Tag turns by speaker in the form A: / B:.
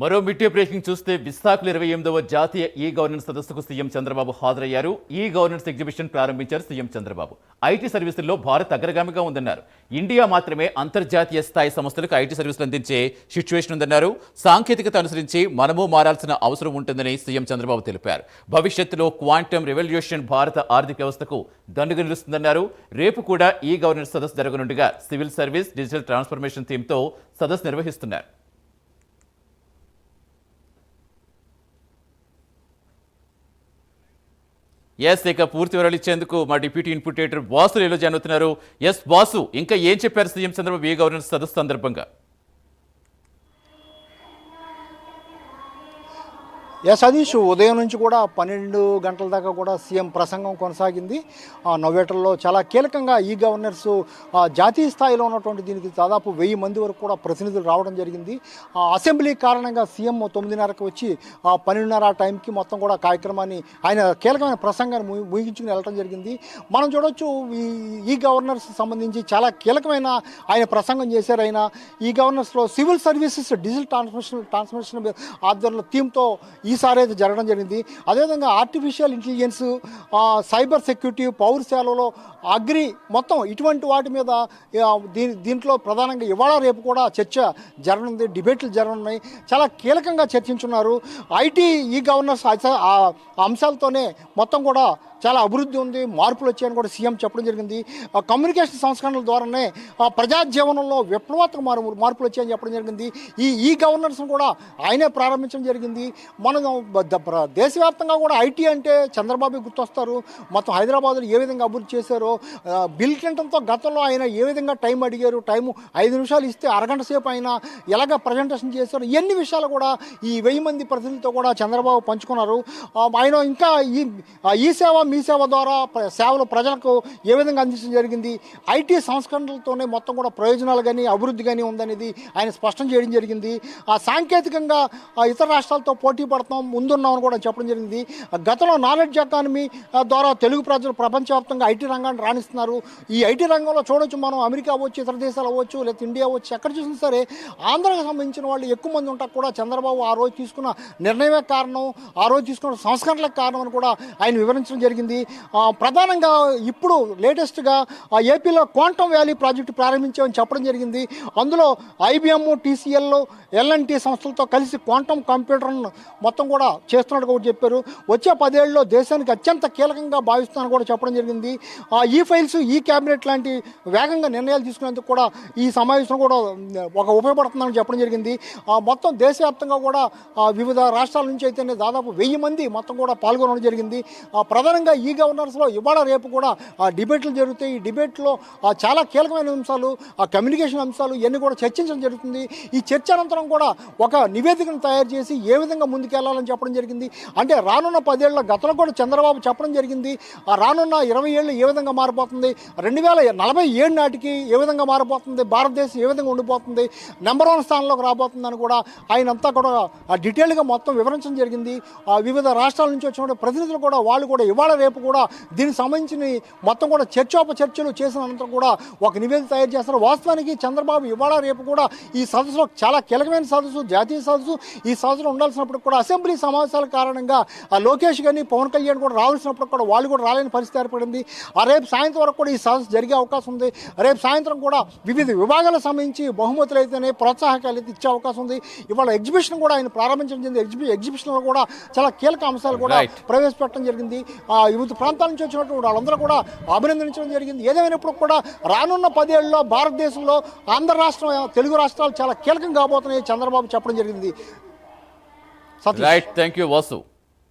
A: మరో midday breaking చూస్తే విశాఖలో ఇరవై ఎనిమిదవ జాతీయ ఈ గవర్నెన్స్ సదస్సుకు సీఎం చంద్రబాబు హాజరయ్యారు. ఈ గవర్నెన్స్ ఎగ్జిబిషన్ ప్రారంభించారు సీఎం చంద్రబాబు. ఐటీ సర్వీసుల్లో భారత్ అగ్రగామిగా ఉందన్నారు. ఇండియా మాత్రమే అంతర్జాతీయ స్థాయి సంస్థలకు ఐటీ సర్వీసులు అందించే సిచ్యువేషన్ ఉందన్నారు. సాంకేతికత అనుసరించి మనము మారాల్సిన అవసరం ఉంటుందని సీఎం చంద్రబాబు తెలిపారు. భవిష్యత్తులో క్వాంటమ్ రెవల్యూషన్ భారత ఆర్థిక వ్యవస్థకు దండుగా నిలుస్తుందన్నారు. రేపు కూడా ఈ గవర్నెన్స్ సదస్సు జరగనుండగా సివిల్ సర్వీస్ డిజిటల్ ట్రాన్స్ఫర్మేషన్ థీమ్తో సదస్సు నిర్వహిస్తున్నారు. ఎస్ ఇక పూర్తి వివరాలు ఇచ్చేందుకు మా డిప్యూటీ ఇన్పుటేటర్ బాసు రేలో జాయిన్ అవుతున్నారు. ఎస్ బాసు ఇంకా ఏం చెప్పారు సీఎం చంద్రబాబు ఈ గవర్నెన్స్ సదస్సు సందర్భంగా?
B: ఎస్ సతీష్ ఉదయం నుంచి కూడా పన్నెండు గంటల దాకా కూడా సీఎం ప్రసంగం కొనసాగింది. ఆ, నవ్వేటల్లో చాలా కీలకంగా ఈ గవర్నర్స్ జాతీయ స్థాయిలో ఉన్నటువంటి దీనికి దాదాపు వెయ్యి మంది వరకు కూడా ప్రతినిధులు రావడం జరిగింది. ఆ, అసెంబ్లీ కారణంగా సీఎం తొమ్మిదిన్నరకు వచ్చి ఆ, పన్నెండున్నర ఆ టైంకి మొత్తం కూడా కార్యక్రమాన్ని ఆయన కీలకమైన ప్రసంగాన్ని ముగించుకుని వెళ్ళడం జరిగింది. మనం చూడొచ్చు ఈ ఈ గవర్నర్స్ సంబంధించి చాలా కీలకమైన ఆయన ప్రసంగం చేశారు ఆయన. ఈ గవర్నర్స్లో civil services digital transmission transmission ఆధ్వర్యంలో థీమ్తో ఈ ఈసారి అయితే జరగడం జరిగింది. అదేవిధంగా ఆర్టిఫిషియల్ ఇంటెలిజెన్స్ సైబర్ సెక్యూరిటీ పౌర సేవలలో అగ్రి మొత్తం ఇటువంటి వాటి మీద దీని దీంట్లో ప్రధానంగా ఇవాళ రేపు కూడా చర్చ జరగనుంది డిబేట్లు జరగనున్నాయి. చాలా కీలకంగా చర్చించున్నారు. ఐటీ ఈ గవర్నర్స్ అంశాలతోనే మొత్తం కూడా చాలా అభివృద్ధి ఉంది మార్పులు వచ్చాయని కూడా సీఎం చెప్పడం జరిగింది. ఆ కమ్యూనికేషన్ సంస్కరణల ద్వారానే ప్రజా జీవనంలో విప్లవాత్మక మార్పు మార్పులు వచ్చాయని చెప్పడం జరిగింది. ఈ ఈ గవర్నర్స్ని కూడా ఆయనే ప్రారంభించడం జరిగింది. మనం దేశవ్యాప్తంగా కూడా ఐటీ అంటే చంద్రబాబు గుర్తొస్తారు. మొత్తం హైదరాబాద్లో ఏ విధంగా అభివృద్ధి చేశారో బిల్ క్లింటన్తో గతంలో ఆయన ఏ విధంగా టైం అడిగారు టైం ఐదు నిమిషాలు ఇస్తే అరగంట సేపు ఆయన ఎలాగ ప్రజెంటేషన్ చేశారు ఎన్ని విషయాలు కూడా ఈ వెయ్యి మంది ప్రతినిధులతో కూడా చంద్రబాబు పంచుకున్నారు. ఆయన ఇంకా ఈ ఈ సేవ మీ సేవ ద్వారా సేవలు ప్రజలకు ఏ విధంగా అందించడం జరిగింది? ఐటీ సంస్కరణలతోనే మొత్తం కూడా ప్రయోజనాలు కానీ అభివృద్ధి కానీ ఉందనేది ఆయన స్పష్టం చేయడం జరిగింది. ఆ సాంకేతికంగా ఇతర రాష్ట్రాలతో పోటీ పడతాం ముందున్నామని కూడా చెప్పడం జరిగింది. గతంలో నాలెడ్జ్ ఎకానమీ ద్వారా తెలుగు ప్రజలు ప్రపంచవ్యాప్తంగా ఐటీ రంగాన్ని రాణిస్తున్నారు. ఈ ఐటీ రంగంలో చూడొచ్చు మనం అమెరికా అవ్వచ్చు ఇతర దేశాలు అవ్వచ్చు లేదా ఇండియా అవ్వచ్చు ఎక్కడ చూసినా సరే ఆంధ్రకు సంబంధించిన వాళ్ళు ఎక్కువ మంది ఉంటారు కూడా. చంద్రబాబు ఆ రోజు తీసుకున్న నిర్ణయమే కారణం ఆ రోజు తీసుకున్న సంస్కరణలకు కారణం అని కూడా ఆయన వివరించడం జరిగింది. జరిగింది. ప్రధానంగా ఇప్పుడు లేటెస్ట్గా ఆ ఏపీలో క్వాంటమ్ వ్యాలీ ప్రాజెక్టు ప్రారంభించామని చెప్పడం జరిగింది. అందులో ఐబిఎం టీసీఎల్ ఎల్ఎన్టీ సంస్థలతో కలిసి క్వాంటమ్ కంప్యూటర్ను మొత్తం కూడా చేస్తున్నట్టు కూడా చెప్పారు. వచ్చే పదేళ్ళలో దేశానికి అత్యంత కీలకంగా భావిస్తున్నారని కూడా చెప్పడం జరిగింది. ఆ, ఈ ఫైల్స్ ఈ క్యాబినెట్ లాంటి వేగంగా నిర్ణయాలు తీసుకునేందుకు కూడా ఈ సమావేశం కూడా ఒక ఉపయోగపడుతుందని చెప్పడం జరిగింది. ఆ, మొత్తం దేశవ్యాప్తంగా కూడా వివిధ రాష్ట్రాల నుంచి అయితేనే దాదాపు వెయ్యి మంది మొత్తం కూడా పాల్గొనడం జరిగింది. ఆ, ముఖ్యంగా ఈ గవర్నర్స్లో ఇవాళ రేపు కూడా ఆ, డిబేట్లు జరుగుతాయి. ఈ డిబేట్లో చాలా కీలకమైన అంశాలు ఆ కమ్యూనికేషన్ అంశాలు ఇవన్నీ కూడా చర్చించడం జరుగుతుంది. ఈ చర్చ అనంతరం కూడా ఒక నివేదికను తయారు చేసి ఏ విధంగా ముందుకెళ్ళాలని చెప్పడం జరిగింది. అంటే రానున్న పదేళ్ళ గతంలో కూడా చంద్రబాబు చెప్పడం జరిగింది. ఆ రానున్న ఇరవై ఏళ్ళు ఏ విధంగా మారిపోతుంది? రెండు వేల నలభై ఏడు నాటికి ఏ విధంగా మారిపోతుంది? భారతదేశం ఏ విధంగా ఉండిపోతుంది? నెంబర్ వన్ స్థానంలోకి రాబోతుందని కూడా ఆయన అంతా కూడా డీటెయిల్గా మొత్తం వివరించడం జరిగింది. ఆ వివిధ రాష్ట్రాల నుంచి వచ్చిన ప్రతినిధులు కూడా వాళ్ళు కూడా ఇవాళ రేపు కూడా దీనికి సంబంధించిన మొత్తం కూడా చర్చోప చర్చలు చేసిన అనంతరం కూడా ఒక నివేదిక తయారు చేస్తారు. వాస్తవానికి చంద్రబాబు ఇవాళ రేపు కూడా ఈ సదస్సులో చాలా కీలకమైన సదస్సు జాతీయ సదస్సు ఈ సదస్సులో ఉండాల్సినప్పుడు కూడా అసెంబ్లీ సమావేశాల కారణంగా ఆ లోకేష్ కానీ పవన్ కళ్యాణ్ కూడా రావాల్సినప్పుడు కూడా వాళ్ళు కూడా రాలేని పరిస్థితి ఏర్పడింది. ఆ రేపు సాయంత్రం వరకు కూడా ఈ సదస్సు జరిగే అవకాశం ఉంది. రేపు సాయంత్రం కూడా వివిధ విభాగాలకు సంబంధించి బహుమతులు అయితేనే ప్రోత్సాహకాలు అయితే ఇచ్చే అవకాశం ఉంది. ఇవాళ ఎగ్జిబిషన్ కూడా ఆయన ప్రారంభించడం జరిగింది. ఎగ్జిబి ఎగ్జిబిషన్లో కూడా చాలా కీలక అంశాలు కూడా. ప్రవేశపెట్టడం జరిగింది. ఆ వివిధ ప్రాంతాల నుంచి వచ్చినటువంటి వాళ్ళందరూ కూడా అభినందించడం జరిగింది. ఏదేమైనప్పుడు కూడా రానున్న పదేళ్ళలో భారతదేశంలో ఆంధ్ర రాష్ట్రం తెలుగు రాష్ట్రాలు చాలా కీలకం కాబోతున్నాయి చంద్రబాబు చెప్పడం జరిగింది.
A: Right thank you Vasu